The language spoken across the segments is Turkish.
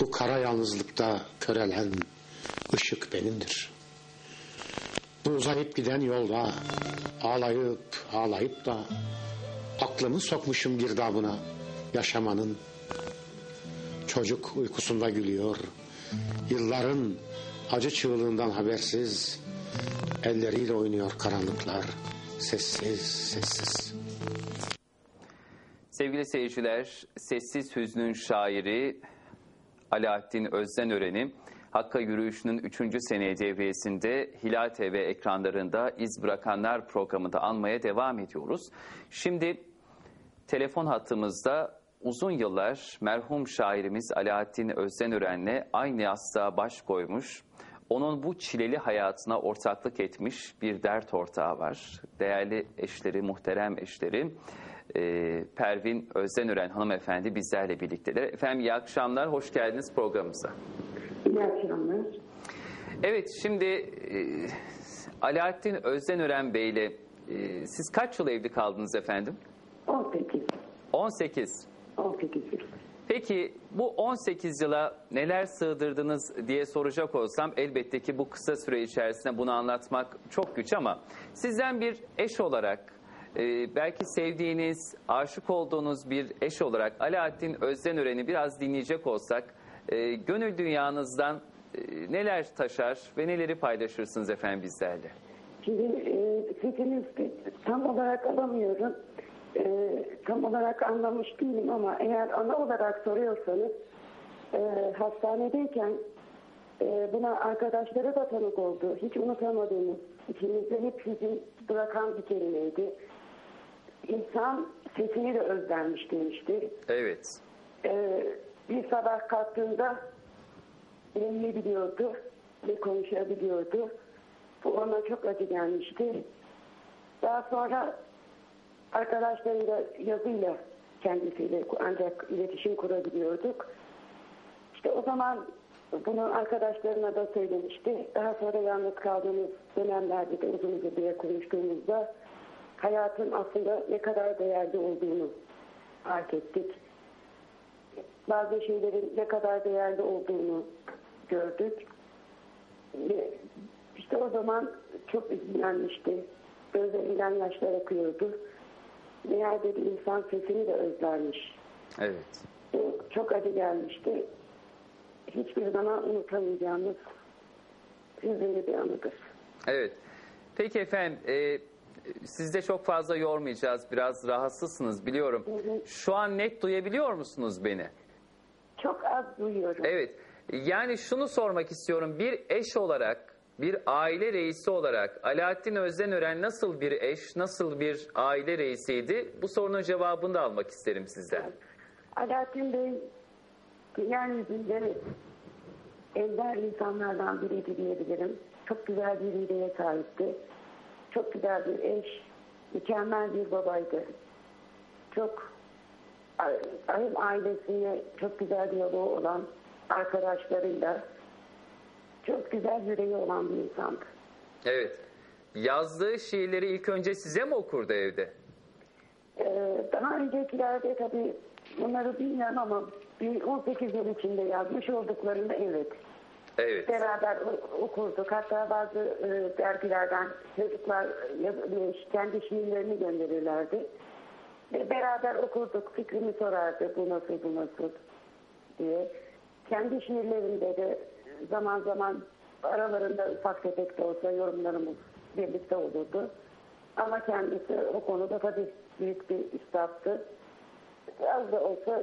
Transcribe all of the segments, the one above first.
Bu kara yalnızlıkta körelen ışık benimdir. Bu uzayıp giden yolda ağlayıp ağlayıp da aklımı sokmuşum girdabına yaşamanın. Çocuk uykusunda gülüyor. Yılların acı çığlığından habersiz elleriyle oynuyor karanlıklar. Sessiz sessiz. Sevgili seyirciler, Sessiz Hüznün şairi Alaaddin Özdenören'i Hakka Yürüyüşü'nün 3. sene devriyesinde Hilal TV ekranlarında İz Bırakanlar programında anmaya devam ediyoruz. Şimdi telefon hattımızda uzun yıllar merhum şairimiz Alaaddin Özdenören'le aynı yastığa baş koymuş, onun bu çileli hayatına ortaklık etmiş bir dert ortağı var. Değerli eşleri, muhterem eşleri e, Pervin Özdenören hanımefendi bizlerle birlikteler. Efendim iyi akşamlar, hoş geldiniz programımıza. İyi akşamlar. Evet şimdi e, Alaaddin Özdenören Bey'le e, siz kaç yıl evli kaldınız efendim? 18. 18. 18 yıl. Peki bu 18 yıla neler sığdırdınız diye soracak olsam elbette ki bu kısa süre içerisinde bunu anlatmak çok güç ama sizden bir eş olarak e, belki sevdiğiniz, aşık olduğunuz bir eş olarak Alaaddin Özdenören'i biraz dinleyecek olsak e, gönül dünyanızdan e, neler taşar ve neleri paylaşırsınız efendim bizlerle? Şimdi e, tam olarak alamıyorum. E, tam olarak anlamış değilim ama eğer ana olarak soruyorsanız e, hastanedeyken buna arkadaşları da tanık oldu. Hiç unutamadığımız, içimizde hep hüzün bırakan bir kelimeydi. İnsan sesini de özlenmiş demişti. Evet. Ee, bir sabah kalktığında biliyordu ve konuşabiliyordu. Bu ona çok acı gelmişti. Daha sonra arkadaşlarıyla yazıyla kendisiyle ancak iletişim kurabiliyorduk. İşte o zaman bunu arkadaşlarına da söylemişti. Daha sonra yalnız kaldığımız dönemlerde de uzun uzadıya konuştuğumuzda hayatın aslında ne kadar değerli olduğunu fark ettik bazı şeylerin ne kadar değerli olduğunu gördük. Ve işte o zaman çok üzülenmişti. Gözlerinden yaşlar akıyordu. Meğer dedi insan sesini de özlermiş. Evet. Bu çok acı gelmişti. Hiçbir zaman unutamayacağımız hüzünlü bir anıdır. Evet. Peki efendim, e, siz de çok fazla yormayacağız. Biraz rahatsızsınız biliyorum. Şu an net duyabiliyor musunuz beni? Çok az duyuyorum. Evet. Yani şunu sormak istiyorum. Bir eş olarak, bir aile reisi olarak Alaaddin Özdenören nasıl bir eş, nasıl bir aile reisiydi? Bu sorunun cevabını da almak isterim sizden. Alaaddin Bey yeryüzünde ender insanlardan biriydi diyebilirim. Çok güzel bir mideye sahipti. Çok güzel bir eş, mükemmel bir babaydı. Çok hem ailesine çok güzel diyaloğu olan arkadaşlarıyla çok güzel yüreği olan bir insandı. Evet. Yazdığı şiirleri ilk önce size mi okurdu evde? Ee, daha öncekilerde tabii bunları bilmiyorum ama bir 18 yıl içinde yazmış olduklarını evet. Evet. Beraber okurduk. Hatta bazı e, dergilerden çocuklar e, kendi şiirlerini gönderirlerdi. Beraber okurduk. Fikrimi sorardı. Bu nasıl, bu nasıl diye. Kendi şiirlerinde de zaman zaman aralarında ufak tefek de olsa yorumlarımız birlikte olurdu. Ama kendisi o konuda tabii büyük bir üstattı. Az da olsa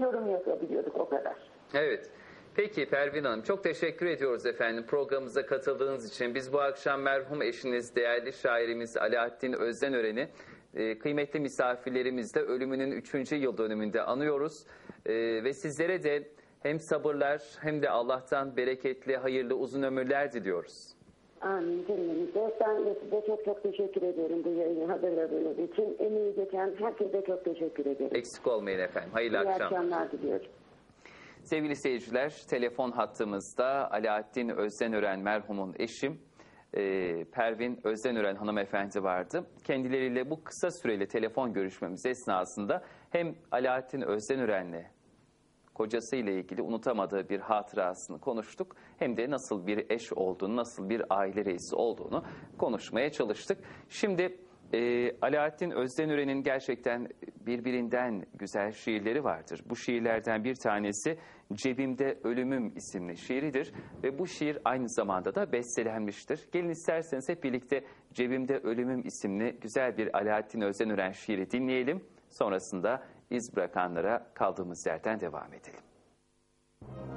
yorum yapabiliyorduk o kadar. Evet. Peki Pervin Hanım çok teşekkür ediyoruz efendim programımıza katıldığınız için. Biz bu akşam merhum eşiniz, değerli şairimiz Alaaddin Özdenören'i e, kıymetli misafirlerimizle ölümünün 3. yıl dönümünde anıyoruz. E, ve sizlere de hem sabırlar hem de Allah'tan bereketli, hayırlı, uzun ömürler diliyoruz. Amin cümlemize. Ben de size çok çok teşekkür ediyorum bu yayını hazırladığınız için. Emeği geçen herkese çok teşekkür ederim. Eksik olmayın efendim. Hayırlı İyi akşamlar. akşamlar diliyorum. Sevgili seyirciler, telefon hattımızda Alaaddin Özdenören merhumun eşim e, Pervin Özdenören hanımefendi vardı. Kendileriyle bu kısa süreli telefon görüşmemiz esnasında hem Alaaddin Özdenören'le kocasıyla ilgili unutamadığı bir hatırasını konuştuk. Hem de nasıl bir eş olduğunu, nasıl bir aile reisi olduğunu konuşmaya çalıştık. Şimdi e, Alaaddin Özdenören'in gerçekten birbirinden güzel şiirleri vardır. Bu şiirlerden bir tanesi Cebimde Ölümüm isimli şiiridir ve bu şiir aynı zamanda da bestelenmiştir. Gelin isterseniz hep birlikte Cebimde Ölümüm isimli güzel bir Alaaddin Özdenören şiiri dinleyelim. Sonrasında iz bırakanlara kaldığımız yerden devam edelim. Gülüm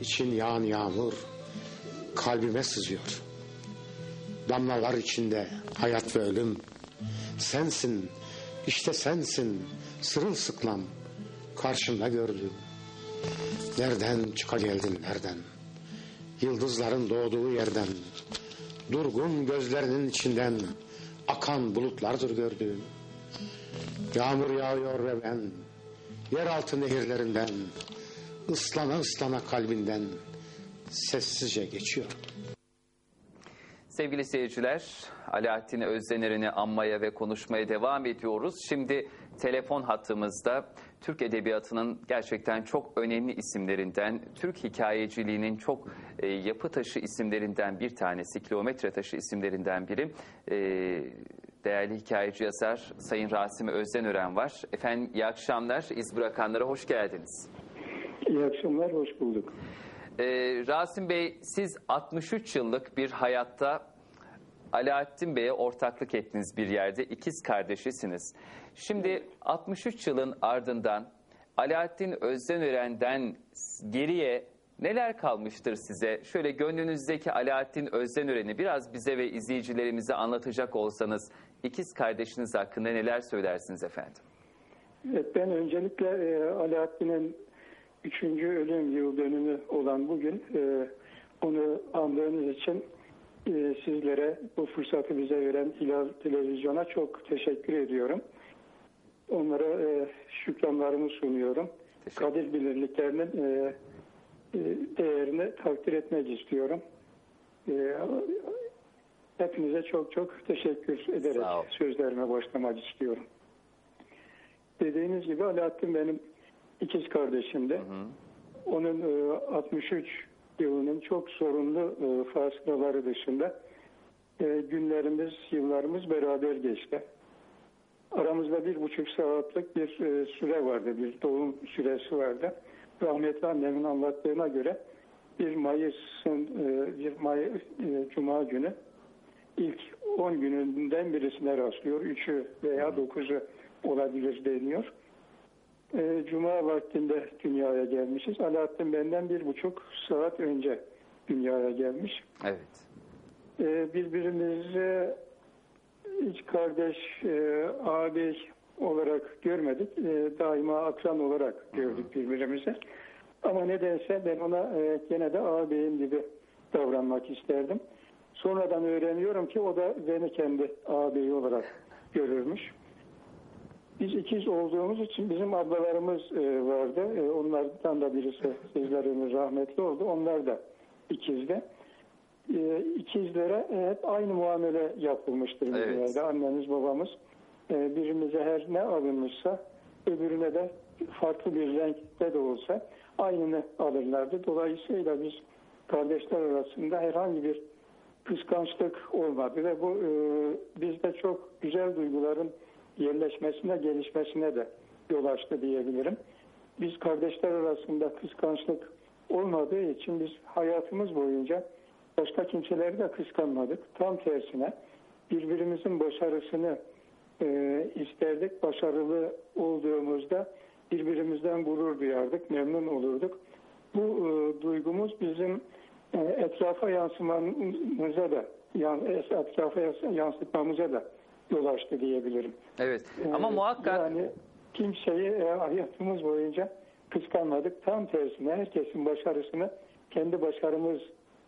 İçin için yağan yağmur kalbime sızıyor. Damlalar içinde hayat ve ölüm. Sensin, işte sensin, sırılsıklam karşımda gördüm. Nereden çıka geldin nereden? Yıldızların doğduğu yerden, durgun gözlerinin içinden akan bulutlardır gördüğüm. Yağmur yağıyor ve ben, yeraltı nehirlerinden, ıslana ıslana kalbinden sessizce geçiyor. Sevgili seyirciler, Alaaddin Özdener'ini anmaya ve konuşmaya devam ediyoruz. Şimdi telefon hattımızda Türk Edebiyatı'nın gerçekten çok önemli isimlerinden, Türk hikayeciliğinin çok e, yapı taşı isimlerinden bir tanesi, kilometre taşı isimlerinden biri. E, değerli hikayeci yazar Sayın Rasim Özdenören var. Efendim iyi akşamlar, iz bırakanlara hoş geldiniz. İyi akşamlar, hoş bulduk. Ee, Rasim Bey siz 63 yıllık bir hayatta Alaaddin Bey'e ortaklık ettiniz bir yerde. ikiz kardeşisiniz. Şimdi 63 yılın ardından Alaaddin Özdenören'den geriye neler kalmıştır size? Şöyle gönlünüzdeki Alaaddin Özdenören'i biraz bize ve izleyicilerimize anlatacak olsanız ikiz kardeşiniz hakkında neler söylersiniz efendim? Evet, ben öncelikle e, Alaaddin'in 3. ölüm yıl dönümü olan bugün e, onu andığınız için e, sizlere bu fırsatı bize veren Hilal Televizyon'a çok teşekkür ediyorum. Onlara e, şükranlarımı sunuyorum. Kadir bilirliklerinin e, e, değerini takdir etmek istiyorum. E, hepinize çok çok teşekkür ederek sözlerime başlamak istiyorum. Dediğiniz gibi Alaaddin benim ikiz kardeşimdi. Onun e, 63 yılının çok sorunlu e, fasılaları dışında e, günlerimiz, yıllarımız beraber geçti. Aramızda bir buçuk saatlik bir e, süre vardı, bir doğum süresi vardı. Rahmetli annemin anlattığına göre bir Mayıs'ın, e, bir May, e, Cuma günü ilk 10 gününden birisine rastlıyor. Üçü veya dokuzu olabilir deniyor. E, Cuma vaktinde dünyaya gelmişiz. Alaaddin benden bir buçuk saat önce dünyaya gelmiş. Evet. E, birbirimizi hiç kardeş, e, ağabey olarak görmedik. E, daima akran olarak gördük birbirimizi. Ama nedense ben ona e, gene de ağabeyim gibi davranmak isterdim. Sonradan öğreniyorum ki o da beni kendi ağabeyi olarak görürmüş. Biz ikiz olduğumuz için bizim ablalarımız e, vardı. E, onlardan da birisi sizlerin rahmetli oldu. Onlar da ikizdi. E, ikizlere hep aynı muamele yapılmıştır Evet. dünyada. Annemiz babamız e, birimize her ne alınmışsa öbürüne de farklı bir renkte de olsa aynını alırlardı. Dolayısıyla biz kardeşler arasında herhangi bir kıskançlık olmadı ve bu e, bizde çok güzel duyguların yerleşmesine, gelişmesine de yol açtı diyebilirim. Biz kardeşler arasında kıskançlık olmadığı için biz hayatımız boyunca başka kimseleri de kıskanmadık. Tam tersine birbirimizin başarısını e, isterdik. Başarılı olduğumuzda birbirimizden gurur duyardık, memnun olurduk. Bu e, duygumuz bizim e, etrafa yansımamıza da, yan, etrafa yans- yansıtmamıza da yol açtı diyebilirim. Evet. Ama Ee, muhakkak Yani kimseyi e, hayatımız boyunca kıskanmadık. Tam tersine herkesin başarısını kendi başarımız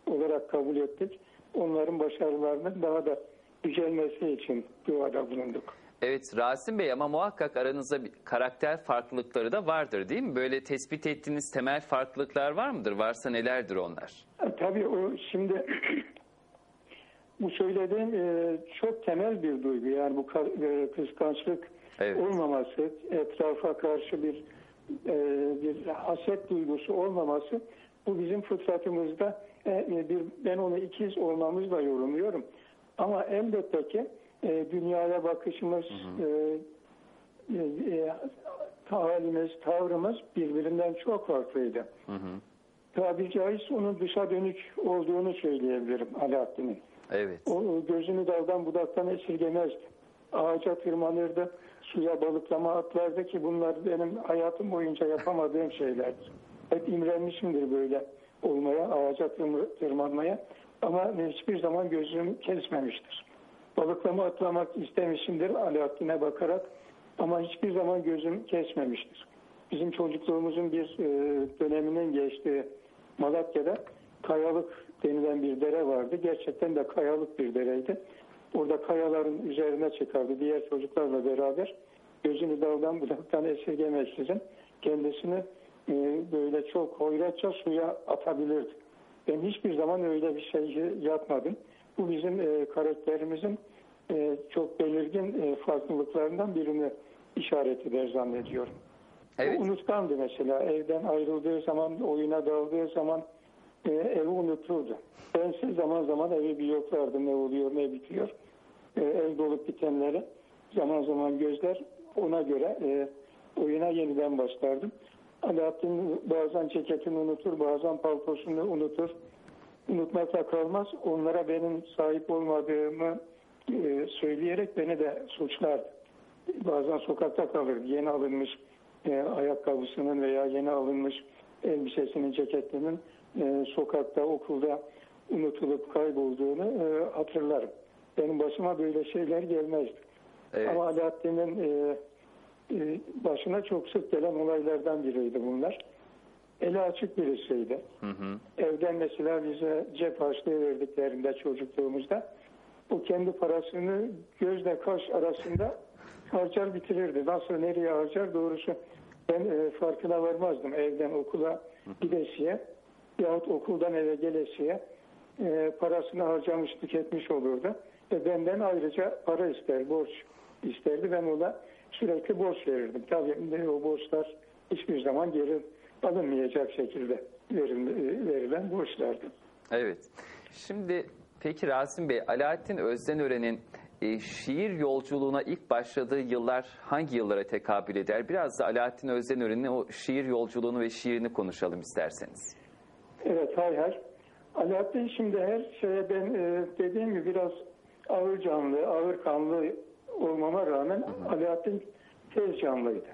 olarak kabul ettik. Onların başarılarının daha da yücelmesi için duada bulunduk. Evet Rasim Bey ama muhakkak aranızda bir karakter farklılıkları da vardır değil mi? Böyle tespit ettiğiniz temel farklılıklar var mıdır? Varsa nelerdir onlar? E, Tabii o şimdi bu söylediğim e, çok temel bir duygu. Yani bu e, kıskançlık Evet. olmaması, etrafa karşı bir e, bir haset duygusu olmaması bu bizim fıtratımızda e, bir ben onu ikiz olmamızla yorumluyorum. Ama elbette ki e, dünyaya bakışımız e, e, e, halimiz, tavrımız birbirinden çok farklıydı. Tabiri caizse onun dışa dönük olduğunu söyleyebilirim Alaaddin'in. Evet. O gözünü daldan budaktan esirgemezdi. Ağaca tırmanırdı, suya balıklama atlardı ki bunlar benim hayatım boyunca yapamadığım şeylerdir. Hep imrenmişimdir böyle olmaya, ağaca tırm- tırmanmaya ama hiçbir zaman gözüm kesmemiştir. Balıklama atlamak istemişimdir Alaaddin'e bakarak ama hiçbir zaman gözüm kesmemiştir. Bizim çocukluğumuzun bir e, döneminin geçtiği Malatya'da kayalık denilen bir dere vardı. Gerçekten de kayalık bir dereydi. Orada kayaların üzerine çıkardı diğer çocuklarla beraber. Gözünü daldan budaktan esirgemeksizin kendisini e, böyle çok hoyratça suya atabilirdi. Ben hiçbir zaman öyle bir şey yapmadım. Bu bizim e, karakterimizin e, çok belirgin e, farklılıklarından birini işaret eder zannediyorum. Evet. O unutkandı mesela. Evden ayrıldığı zaman, oyuna daldığı zaman e, evi unuturdu. Bensiz zaman zaman evi bir yoklardı. Ne oluyor, ne bitiyor. E, ev dolup bitenleri zaman zaman gözler ona göre e, oyuna yeniden başlardım. Alaaddin bazen ceketini unutur, bazen paltosunu unutur. Unutmakla kalmaz. Onlara benim sahip olmadığımı e, söyleyerek beni de suçlardı. Bazen sokakta kalırdı. Yeni alınmış e, ayakkabısının veya yeni alınmış elbisesinin, ceketinin e, sokakta, okulda unutulup kaybolduğunu e, hatırlarım. Benim başıma böyle şeyler gelmezdi. Evet. Ama Alaaddin'in e, e, başına çok sık gelen olaylardan biriydi bunlar. Eli açık birisiydi. Hı hı. Evden mesela bize cep harçlığı verdiklerinde çocukluğumuzda o kendi parasını gözle kaş arasında harcar bitirirdi. Nasıl nereye harcar doğrusu ben e, farkına varmazdım. Evden okula gidesiye yahut okuldan eve gelesiye e, parasını harcamış tüketmiş olurdu. Ve benden ayrıca para ister, borç isterdi. Ben ona sürekli borç verirdim. Tabii o borçlar hiçbir zaman geri alınmayacak şekilde e, verilen borçlardı. Evet. Şimdi Peki Rasim Bey, Alaaddin Özdenören'in e, şiir yolculuğuna ilk başladığı yıllar hangi yıllara tekabül eder? Biraz da Alaaddin Özdenören'in o şiir yolculuğunu ve şiirini konuşalım isterseniz. Evet hay hay. Alaaddin şimdi her şeye ben e, dediğim gibi biraz ağır canlı, ağır kanlı olmama rağmen Alaaddin tez canlıydı.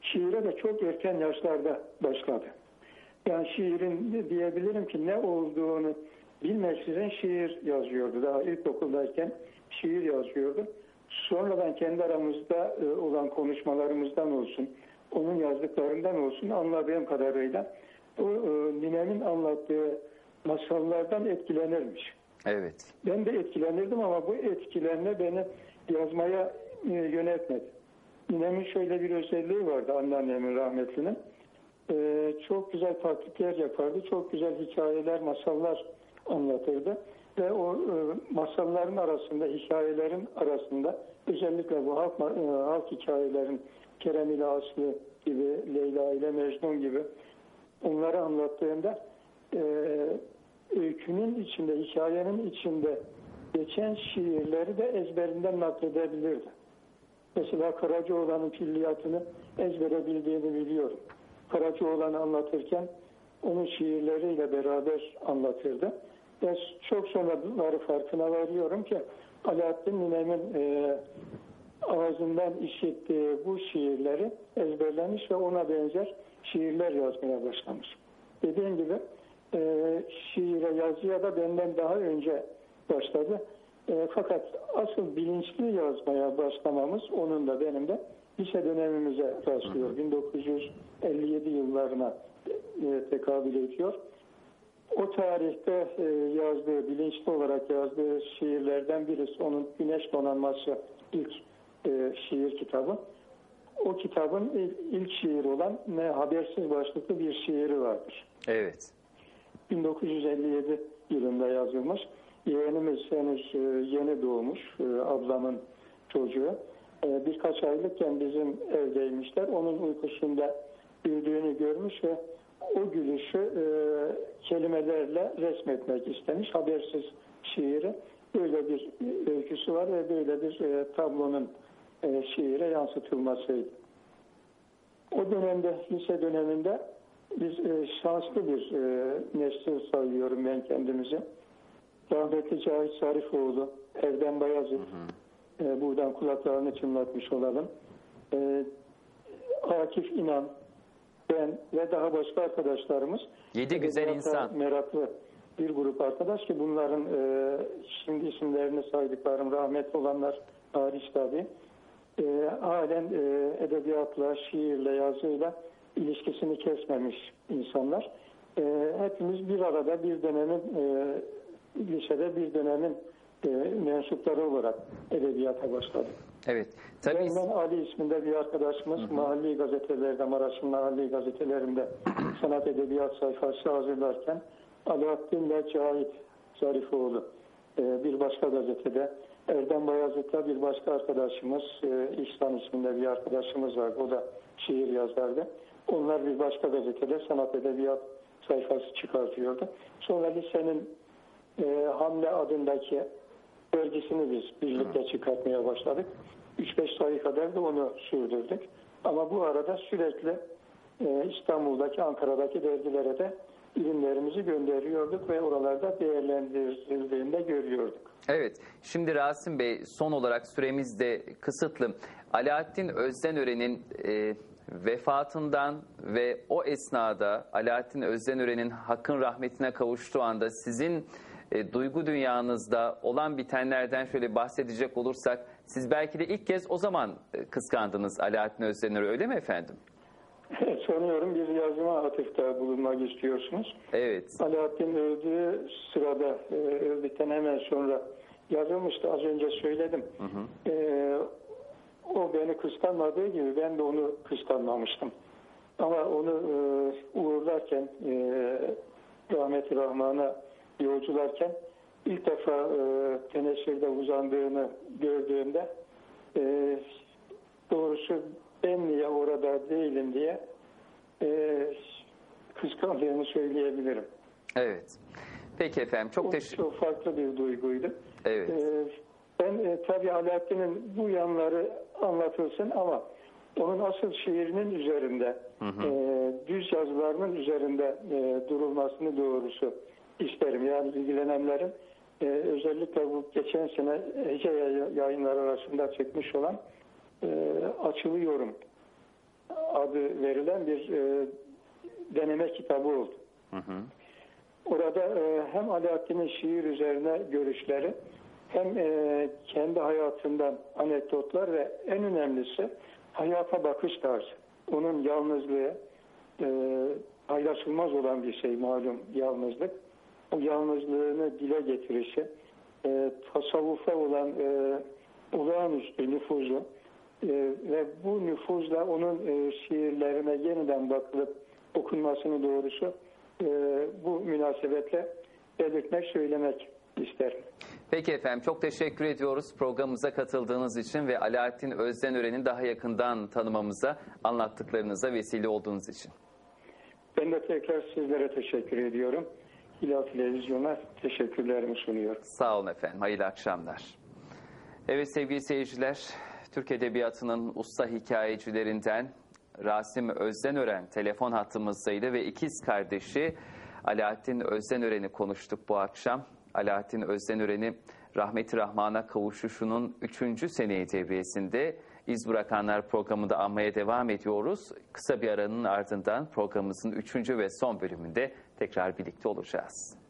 Şiire de çok erken yaşlarda başladı. Yani şiirin diyebilirim ki ne olduğunu bilmeksizin şiir yazıyordu. Daha ilkokuldayken şiir yazıyordu. Sonradan kendi aramızda e, olan konuşmalarımızdan olsun, onun yazdıklarından olsun anladığım kadarıyla o e, ninemin anlattığı masallardan etkilenirmiş. Evet. Ben de etkilenirdim ama bu etkilenme beni yazmaya e, yönetmedi. Ninemin şöyle bir özelliği vardı anneannemin rahmetlinin. E, çok güzel taklitler yapardı. Çok güzel hikayeler, masallar anlatırdı. Ve o e, masalların arasında, hikayelerin arasında özellikle bu halk, e, halk hikayelerin Kerem ile Aslı gibi, Leyla ile Mecnun gibi onları anlattığında e, öykünün içinde, hikayenin içinde geçen şiirleri de ezberinden nakledebilirdi. Mesela Karacaoğlan'ın külliyatını ezbere bildiğini biliyorum. Karacaoğlan'ı anlatırken onun şiirleriyle beraber anlatırdı. Ve çok sonraları farkına varıyorum ki Alaaddin Ninem'in e, ağzından işittiği bu şiirleri ezberlemiş ve ona benzer şiirler yazmaya başlamış. Dediğim gibi e, şiire yazıya da benden daha önce başladı. E, fakat asıl bilinçli yazmaya başlamamız onun da benim de lise dönemimize rastlıyor. 1957 yıllarına e, tekabül ediyor. O tarihte e, yazdığı, bilinçli olarak yazdığı şiirlerden birisi onun Güneş Donanması ilk e, şiir kitabı. O kitabın il- ilk şiir olan Ne Habersiz başlıklı bir şiiri vardır. Evet. 1957 yılında yazılmış. Yeğenimiz henüz e, yeni doğmuş, e, ablamın çocuğu. E, Birkaç aylıkken bizim evdeymişler. Onun uykusunda güldüğünü görmüş ve o gülüşü kelimelerle resmetmek istemiş. Habersiz şiiri. Böyle bir öyküsü var ve böyle bir tablonun e, şiire yansıtılmasıydı. O dönemde, lise döneminde biz e, şanslı bir e, nesil sayıyorum ben kendimizi. Rahmetli Cahit Sarifoğlu, Erdem Bayazıt, e, buradan kulaklarını çınlatmış olalım. E, Akif İnan, ben ve daha başka arkadaşlarımız. Yedi güzel insan. Meraklı bir grup arkadaş ki bunların e, şimdi isimlerini saydıklarım rahmetli olanlar hariç tabii. E, halen e, edebiyatla, şiirle, yazıyla ilişkisini kesmemiş insanlar. E, hepimiz bir arada bir dönemin e, lisede bir dönemin e, mensupları olarak edebiyata başladık. Evet. Tabii Benden Ali isminde bir arkadaşımız mahalli gazetelerde, Maraş'ın mahalli gazetelerinde sanat edebiyat sayfası hazırlarken Alaaddin ve Cahit Zarifoğlu e, bir başka gazetede Erdem Bayazıt'ta bir başka arkadaşımız e, İhsan isminde bir arkadaşımız vardı. O da şiir yazardı. Onlar bir başka gazetede sanat edebiyat sayfası çıkartıyordu. Sonra lisenin e, Hamle adındaki dergisini biz birlikte çıkartmaya başladık. 3-5 sayı kadar da onu sürdürdük. Ama bu arada sürekli e, İstanbul'daki, Ankara'daki dergilere de ürünlerimizi gönderiyorduk ve oralarda değerlendirildiğini de görüyorduk. Evet. Şimdi Rasim Bey son olarak süremiz de kısıtlı. Alaaddin Özdenören'in e, vefatından ve o esnada Alaaddin Özdenören'in hakkın rahmetine kavuştuğu anda sizin e, duygu dünyanızda olan bitenlerden şöyle bahsedecek olursak siz belki de ilk kez o zaman e, kıskandınız Alaaddin Özdenör'ü öyle mi efendim? Sanıyorum bir yazıma atıfta bulunmak istiyorsunuz. Evet. Alaaddin öldüğü sırada, e, öldükten hemen sonra yazılmıştı. Az önce söyledim. E, o beni kıskanmadığı gibi ben de onu kıskanmamıştım. Ama onu e, uğurlarken, e, rahmeti rahmana yolcularken ilk defa e, teneşirde uzandığını gördüğümde e, doğrusu ben niye orada değilim diye e, kıskandığımı söyleyebilirim. Evet. Peki efendim çok teşekkür çok farklı bir duyguydu. Evet. Ee, ben e, tabii Alaaddin'in bu yanları anlatılsın ama onun asıl şiirinin üzerinde, e, düz yazılarının üzerinde e, durulmasını doğrusu isterim. Yani ilgilenenlerin e, özellikle bu geçen sene Ece yay- yayınları arasında çıkmış olan e, Açılıyorum adı verilen bir e, deneme kitabı oldu. Orada e, hem Alaaddin'in şiir üzerine görüşleri hem e, kendi hayatından anekdotlar ve en önemlisi hayata bakış tarzı. Onun yalnızlığı e, paylaşılmaz olan bir şey malum yalnızlık. O yalnızlığını dile getirişi, e, tasavvufa olan e, olağanüstü nüfuzu e, ve bu nüfuzla onun e, şiirlerine yeniden bakılıp okunmasını doğrusu e, bu münasebetle belirtmek, söylemek isterim. Peki efendim çok teşekkür ediyoruz programımıza katıldığınız için ve Alaaddin Özdenören'i daha yakından tanımamıza, anlattıklarınıza vesile olduğunuz için. Ben de tekrar sizlere teşekkür ediyorum. Hilal Televizyon'a teşekkürlerimi sunuyorum. Sağ olun efendim. Hayırlı akşamlar. Evet sevgili seyirciler, Türk Edebiyatı'nın usta hikayecilerinden Rasim Özdenören telefon hattımızdaydı ve ikiz kardeşi Alaaddin Özdenören'i konuştuk bu akşam. Alaaddin Özdenören'i rahmeti rahmana kavuşuşunun 3. seneyi devriyesinde İz Bırakanlar programında anmaya devam ediyoruz. Kısa bir aranın ardından programımızın 3. ve son bölümünde tekrar birlikte olacağız.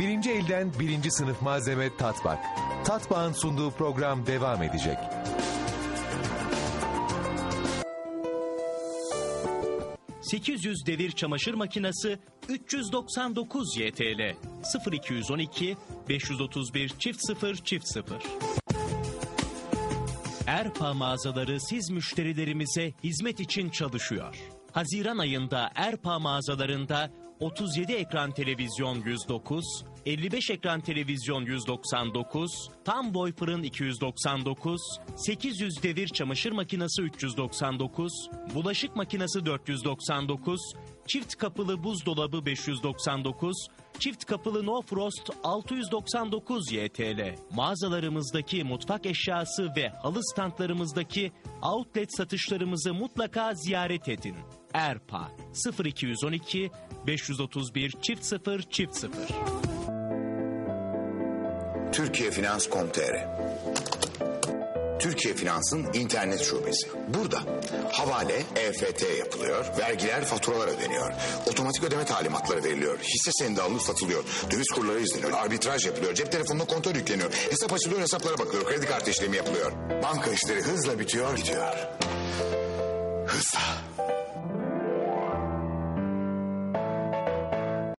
Birinci elden birinci sınıf malzeme Tatbak. Tatbak'ın sunduğu program devam edecek. ...800 devir çamaşır makinesi 399 YTL 0212 531 çift 0 çift 0 Erpa mağazaları siz müşterilerimize hizmet için çalışıyor. Haziran ayında Erpa mağazalarında 37 ekran televizyon 109, 55 ekran televizyon 199, tam boy fırın 299, 800 devir çamaşır makinesi 399, bulaşık makinesi 499, çift kapılı buzdolabı 599, çift kapılı no frost 699 YTL. Mağazalarımızdaki mutfak eşyası ve halı standlarımızdaki outlet satışlarımızı mutlaka ziyaret edin. Erpa 0212 531 çift 0 çift 0 Türkiye Finans.com.tr Türkiye Finans'ın internet şubesi. Burada havale, EFT yapılıyor, vergiler, faturalar ödeniyor, otomatik ödeme talimatları veriliyor, hisse senedi alınıp satılıyor, döviz kurları izleniyor, arbitraj yapılıyor, cep telefonuna kontör yükleniyor, hesap açılıyor, hesaplara bakılıyor, kredi kartı işlemi yapılıyor. Banka işleri hızla bitiyor, gidiyor. Hızla.